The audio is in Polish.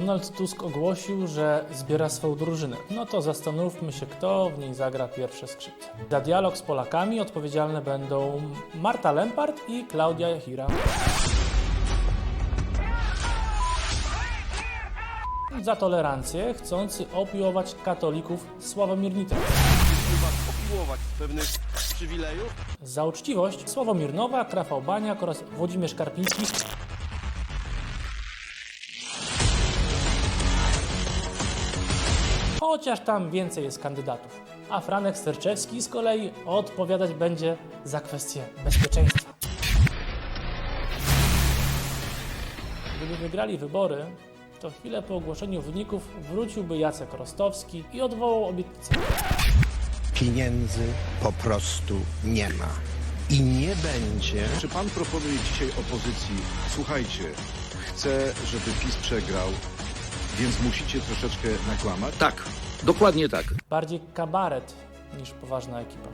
Donald Tusk ogłosił, że zbiera swoją drużynę. No to zastanówmy się, kto w niej zagra pierwsze skrzypce. Za dialog z Polakami odpowiedzialne będą Marta Lempart i Klaudia Jachira. Za tolerancję chcący opiłować katolików Sławomir Nitro. opiłować pewnych przywilejów? Za uczciwość Sławomir Nowak, Rafał Baniak oraz Włodzimierz Karpiński. Chociaż tam więcej jest kandydatów. A Franek Sterczewski z kolei odpowiadać będzie za kwestie bezpieczeństwa. Gdyby wygrali wybory, to chwilę po ogłoszeniu wyników wróciłby Jacek Rostowski i odwołał obietnicę. Pieniędzy po prostu nie ma. I nie będzie. Czy pan proponuje dzisiaj opozycji, słuchajcie, chcę, żeby PiS przegrał, więc musicie troszeczkę nakłamać? Tak, dokładnie tak. Bardziej kabaret niż poważna ekipa.